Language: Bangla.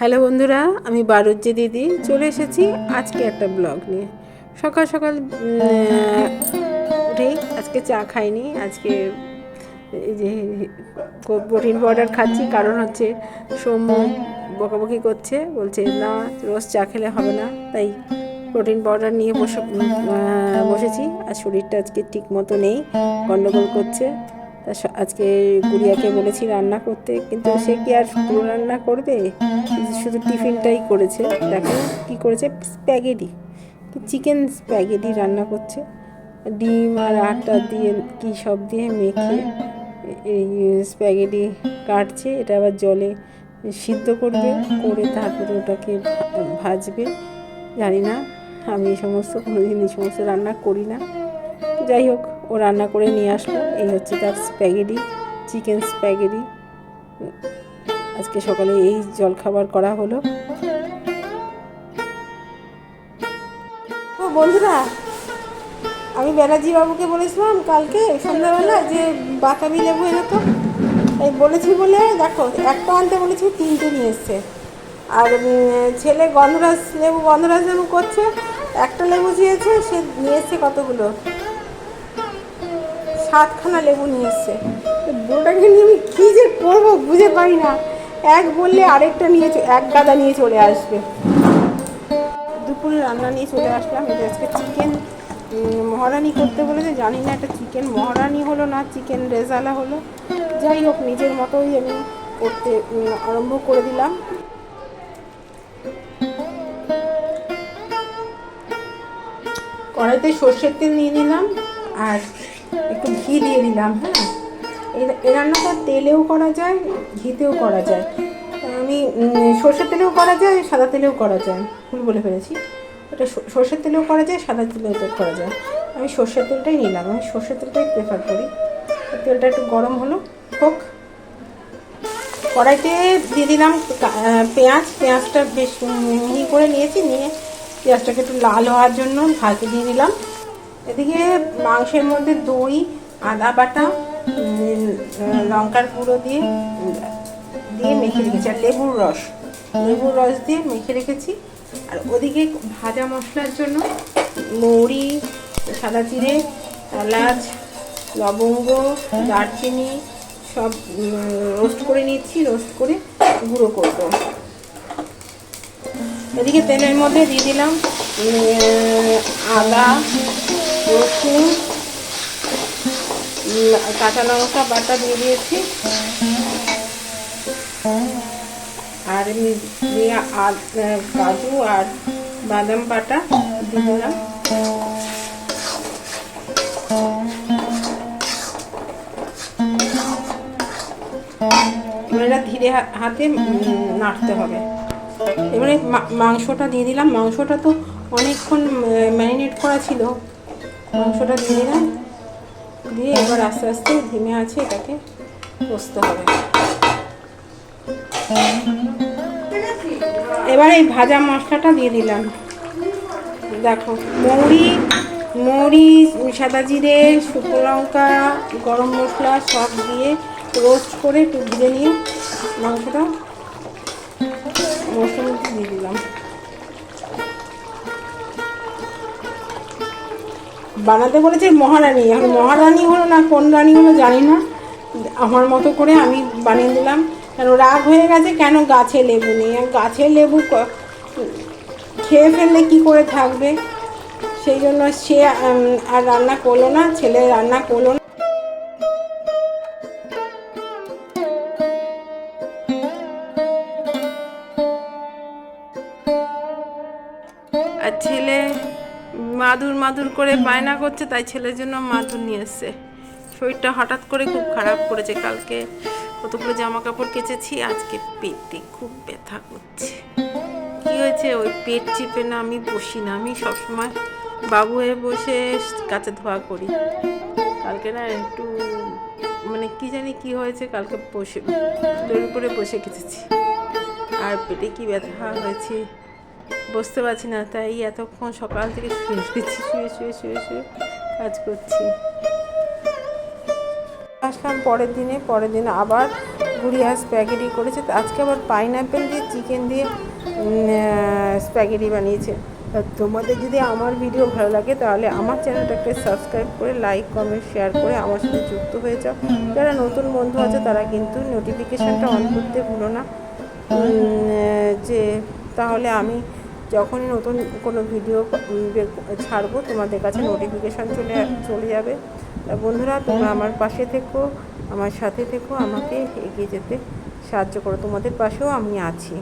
হ্যালো বন্ধুরা, আমি বারুজ্জি দিদি। চলে এসেছি আজকে একটা ব্লগ নিয়ে। সকাল সকাল উঠেই আজকে চা খাইনি। আজকে যে প্রোটিন পাউডার খাচ্ছি, কারণ হচ্ছে সৌম্য বকাবকি করছে। বলছে, না, রোজ চা খেলে হবে না। তাই প্রোটিন পাউডার নিয়ে বসে বসেছি। আর শরীরটা আজকে ঠিক মতো নেই, গন্ডগোল করছে। তা আজকে গুড়িয়াকে বলেছি রান্না করতে, কিন্তু সে কি আর পুরো রান্না করবে? শুধু টিফিনটাই করেছে। দেখো কি করেছে? স্প্যাগেটি। চিকেন স্প্যাগেটি রান্না করছে। ডিম আর আটা দিয়ে কি সব দিয়ে মেখে এই স্প্যাগেটি কাটছে। এটা আবার জলে সিদ্ধ করবে, করে তারপরে ওটাকে ভাজবে। জানি না, আমি এই সমস্ত কোনোদিন এই সমস্ত রান্না করি না। যাই হোক ও রান্না করে নিয়ে আসলো। এই হচ্ছে তার স্প্যাগেটি চিকেন স্প্যাগেটি আজকে সকালে এই জলখাবার করা হলো। ও বন্ধুরা, আমি ব্যানার্জি বাবুকে বলেছিলাম কালকে সন্ধ্যাবেলা যে বাতাবি লেবু এনে তো। এই বলেছি বলে দেখো, একটা আনতে বলেছি তিনটে নিয়ে এসছে। আর ছেলে গন্ধরাজ, লেবু গন্ধরাজ লেবু করছে, একটা লেবু চেয়েছে সে নিয়ে এসছে কতগুলো? সাতখানা লেবু নিয়ে এসছে বুড়োটাকে নিয়ে আমি কী যে করব বুঝে পাই না। এক বললে আরেকটা নিয়ে এক গাদা নিয়ে চলে আসবে। দুপুরে রান্না নিয়ে চলে আসলাম। এটা আজকে চিকেন মহারানি করতে বলেছে। জানি না একটা চিকেন মহারানি হলো না চিকেন রেজালা হলো। যাই হোক, নিজের মতোই আমি করতে আরম্ভ করে দিলাম। কড়াইতে সর্ষের তেল নিয়ে নিলাম। আর একটু ঘি দিয়ে দিলাম হ্যাঁ? এই রান্নাটা তেলেও করা যায়, ঘিতেও করা যায়। আমি সর্ষের তেলেও করা যায়, সাদা তেলেও করা যায়। ভুল বলে ফেলেছি। ওটা সর্ষের তেলেও করা যায়, সাদা তেলেও করা যায়। আমি সর্ষের তেলটাই নিলাম, আমি সর্ষের তেলটাই প্রেফার করি। তেলটা একটু গরম হলো, হোক। কড়াইতে দিয়ে দিলাম পেঁয়াজ। পেঁয়াজটা বেশ মিহি করে নিয়েছি, নিয়ে পেঁয়াজটাকে একটু লাল হওয়ার জন্য ভাজতে দিয়ে দিলাম। এদিকে মাংসের মধ্যে দই, আদা বাটা লঙ্কার গুঁড়ো দিয়ে দিয়ে মেখে রেখেছি, আর লেবুর রস। লেবুর রস দিয়ে মেখে রেখেছি। আর ওদিকে ভাজা মশলার জন্য মৌরি, সাদা জিরে, এলাচ, লবঙ্গ, দারচিনি, সব রোস্ট করে নিচ্ছি রোস্ট করে গুঁড়ো করব। এদিকে তেলের মধ্যে দিয়ে দিলাম আদা রসুন কাঁচা লঙ্কা, বাটা দিয়ে দিয়েছি। আর কাজু আর বাদাম বাটা দিয়ে দিলাম। ধীরে হাতে নাড়তে হবে। এবারে মাংসটা দিয়ে দিলাম। মাংসটা তো অনেকক্ষণ ম্যারিনেট করা ছিল। মাংসটা দিয়ে দিলাম। দিয়ে এবার আস্তে আস্তে ধিমে আছে এটাকে কষতে হবে। এবার এই ভাজা মশলাটা দিয়ে দিলাম। দেখো, মৌরি মৌরি সাদা জিরে, শুকনো লঙ্কা, গরম মশলা সব দিয়ে রোস্ট করে একটু ভেজে নিয়ে মাংসটা মধ্যে দিয়ে দিলাম। বানাতে বলেছে মহারানী। এখন মহারানী হলো না, কোন রানী হলো জানি না। আমার মতো করে আমি বানিয়ে দিলাম। কেন রাগ হয়ে গেছে, কেন গাছে লেবু নেই? আর গাছে লেবু খেয়ে ফেললে কি করে থাকবে? সেই জন্য সে আর রান্না করল না, ছেলে রান্না করল না। আর ছেলে মাদুর মাদুর করে বায়না করছে, তাই ছেলের জন্য মাদুর নিয়ে এসছে। শরীরটা হঠাৎ করে খুব খারাপ করেছে কালকে। কতগুলো জামা কাপড় কেচেছি, আজকে পেটে খুব ব্যথা করছে। কি হয়েছে? ওই পেট চিপে না, আমি বসি না, আমি সবসময় বাবু হয়ে বসে কাছে ধোয়া করি। কালকে না একটু মানে কি জানি কি হয়েছে, কালকে বসে দড়ি করে বসে কেচেছি। আর পেটে কি ব্যথা হয়েছে? বসতে পারছি না, তাই এতক্ষণ সকাল থেকে শুয়ে শুয়েছি শুয়ে শুয়ে শুয়ে শুয়ে কাজ করছি। আসলাম পরের দিনে, পরের দিন আবার গুড়িয়া স্প্যাগেটি করেছে। আজকে আবার পাইনঅ্যাপেল দিয়ে চিকেন দিয়ে স্প্যাগেটি বানিয়েছে। তোমাদের যদি আমার ভিডিও ভালো লাগে, তাহলে আমার চ্যানেলটাকে সাবস্ক্রাইব করে লাইক কমেন্ট শেয়ার করে আমার সাথে যুক্ত হয়ে যাও। যারা নতুন বন্ধু আছে, তারা কিন্তু নোটিফিকেশানটা অন করতে ভুলো না। যে, তাহলে আমি যখনই নতুন কোনো ভিডিও ছাড়বো, তোমাদের কাছে নোটিফিকেশান চলে চলে যাবে। বন্ধুরা, তোমরা আমার পাশে থেকো, আমার সাথে থেকো, আমাকে এগিয়ে যেতে সাহায্য করো। তোমাদের পাশেও আমি আছি।